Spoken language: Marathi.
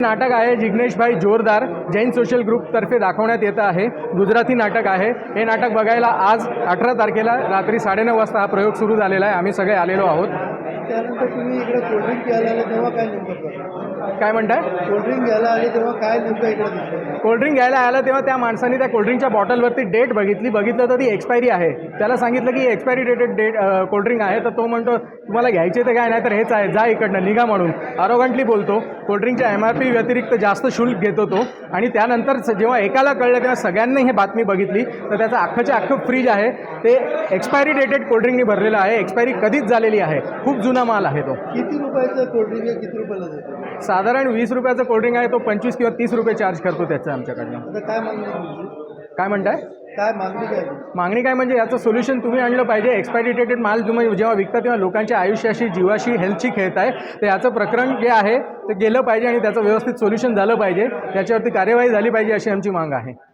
नाटक आहे जिग्नेशभाई जोरदार जैन सोशल ग्रुपतर्फे दाखवण्यात येतं आहे. गुजराती नाटक आहे. हे नाटक बघायला आज अठरा तारखेला रात्री साडेनऊ वाजता हा प्रयोग सुरू झालेला आहे. आम्ही सगळे आलेलो आहोत. त्यानंतर तुम्ही इकडे कोल्ड्रिंक घ्यायला आले तेव्हा काय नेमकं करता? काय म्हणताय? कोल्ड्रिंक घ्यायला आले तेव्हा काय नेमकं इकडे कोल्ड्रिंक घ्यायला आला तेव्हा त्या माणसाने त्या कोल्ड्रिंकच्या बॉटलवरती डेट बघितली. बघितलं तर ती एक्सपायरी आहे. त्याला सांगितलं की एक्सपायरी डेटेड डेट कोल्ड्रिंक आहे. तर तो म्हणतो तुम्हाला घ्यायचे तर काय नाही तर हेच आहे जा इकडनं निघा म्हणून. अरोगंटली बोलतो. कोल्ड्रिंकच्या एम आर पी व्यतिरिक्त जास्त शुल्क घेतो तो. आणि त्यानंतर जेव्हा एकाला कळलं तेव्हा सगळ्यांनी हे बातमी बघितली. तर त्याचं अख्खच्या अख्खं फ्रीज आहे. ते एक्सपायरी डेटेड कोल्ड्रिंकनी भरलेलं आहे. एक्सपायरी कधीच झालेली आहे. खूप जुना माल आहे तो. किती रुपयाचं कोल्ड्रिंक आहे? किती रुपयाला साधारण वीस रुपयाचं कोल्ड्रिंक आहे तो पंचवीस किंवा तीस रुपये चार्ज करतो त्याचं आमच्याकडनं. काय तुमची? काय म्हणताय? काय मागणी काय? मागणी काय म्हणजे याचं सोल्युशन तुम्ही आणलं पाहिजे. एक्सपायरी डेटेड माल तुम्ही जेव्हा विकता तेव्हा लोकांच्या आयुष्याशी जीवाशी हेल्थशी खेळत आहे. तर याचं प्रकरण जे आहे ते गेलं पाहिजे आणि त्याचं व्यवस्थित सोल्युशन झालं पाहिजे. त्याच्यावरती कार्यवाही झाली पाहिजे अशी आमची माग आहे.